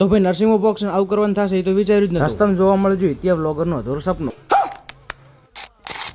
તો ભાઈ નરસિંહ બોક્સ આવું કરવાનું થશે એ તો વિચાર્યું જ નથી રસ્તામાં જોવા મળે જોઈએ ત્યાં બ્લોગરનું અધૂરું સપનું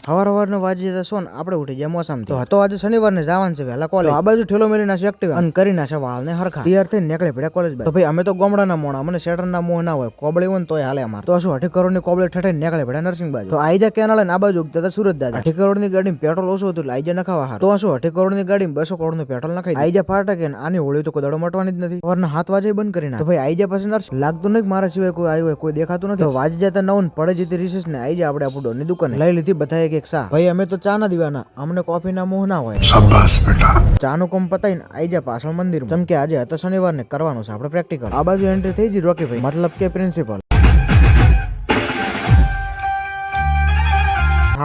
સવાર સવારનો વાજી જતા સોન આપણે ઉઠી ગયા મોસમ તો હતો આજે શનિવારને જવાનું છે વહેલા કોલેજ આ બાજુ ઠેલો મેરી નાશે એક્ટિવ અને કરી નાશે વાળને હરખા. તૈયાર થઈને નીકળે પડ્યા કોલેજ તો ભાઈ અમે તો ગોમડાના મોણા મને શેટરના મોહ ના હોય. કોબળી હોય ને તોય હાલે અમારે. તો શું અઢી કરોડની કોબળી ઠઠે નીકળે પડ્યા નરસિંહ બાજુ? તો આઈજા કેનાલ ને આ બાજુ ઉગતા સુરત દાદા. અઢી કરોડની ગાડી પેટ્રોલ ઓછું હતું આઈ આઈજા નખાવા હારું. તો શું અઢી કરોડની ગાડી બસો કરોડનું પેટ્રોલ નખાઈ આઈજા ફાટકે ને આની હોળી તો કોઈ દડો મટવાની જ નથી. સવારના હાથ વાજે બંધ કરી નાખે. ભાઈ ભાઈ આઈજા પછી નર્સ લાગતું નહીં મારા સિવાય કોઈ આવ્યું હોય કોઈ દેખાતું નથી? વાજી જતા નવ પડે જતી રિસેસ ને આઈ જાય આપણે આપણું ડોની દુકાન. લઈ લીધી બધા એક સા ભાઈ અમે તો ચા ના દીવાના. અમને કોફી ના મોહ ના હોય. શાબાશ બેટા. ચા નું કામ પતાઈને આઈ જા પાછળ મંદિર જેમ કે આજે હતો શનિવાર ને કરવાનું છે આપણે પ્રેક્ટિકલ આ બાજુ એન્ટ્રી થઈ જઈ રોકી ભાઈ મતલબ કે પ્રિન્સિપલ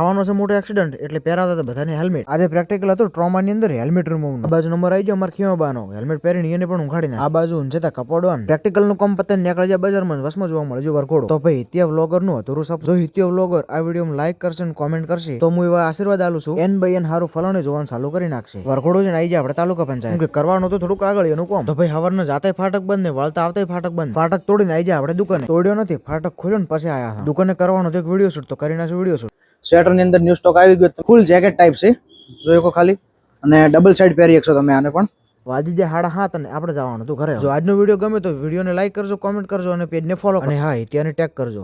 થવાનો છે મોટો એક્સિડન્ટ એટલે પહેરાતા હતા બધાને હેલ્મેટ આજે પ્રેક્ટિકલ હતું ટ્રોમા ની અંદર હેલ્મેટ રિમૂવ આ બાજુ નંબર આવી ગયો, અમારે ખીમાબાનો હેલ્મેટ પહેરીને એને પણ ઉઘાડીને આ બાજુ જતા કપડવાન. પ્રેક્ટિકલનું કામ પતન નીકળી જાય બજારમાં વસમાં જોવા મળે, જો વરઘોડો. તો ભાઈ, હિત્ય વ્લોગરનું હતું સપ જો હિત્ય વ્લોગર આ વીડિયો લાઈક કરશે અને કોમેન્ટ કરશે, તો હું એવા આશીર્વાદ આલું છું એન ભાઈ એન હારું ફલાણે જોવાનું ચાલુ કરી નાખશે. વરઘોડો છે ને આવી જાય આપણે તાલુકા પંચાયત. કરવાનું તો થોડુંક આગળ એનું કોમ. તો ભાઈ, હવારના જાતે ફાટક બંધ ને વળતા આવતા ફાટક બંધ. ફાટક તોડીને આવી જાય આપણે દુકાને. તોડ્યો નથી, ફાટક ખોલ્યો ને પછી આયા દુકાને કરવાનો તો એક વીડિયો શૂટ તો કરી નાખશે વીડિયો શૂટ સ્વેટરની અંદર ન્યૂ સ્ટોક આવી ગયો ફૂલ જેકેટ ટાઈપ છે. જોયો કો ખાલી. અને ડબલ સાઈડ પહેરી શકશો તમે આને પણ. વાજી જાય હાડા હાથ અને આપણે જવાનું તું ઘરે. જો આજનો વીડિયો ગમે તો વિડીયોને લાઈક કરજો કોમેન્ટ કરજો અને પેજને ફોલો અને હા ત્યાંને ટેગ કરજો.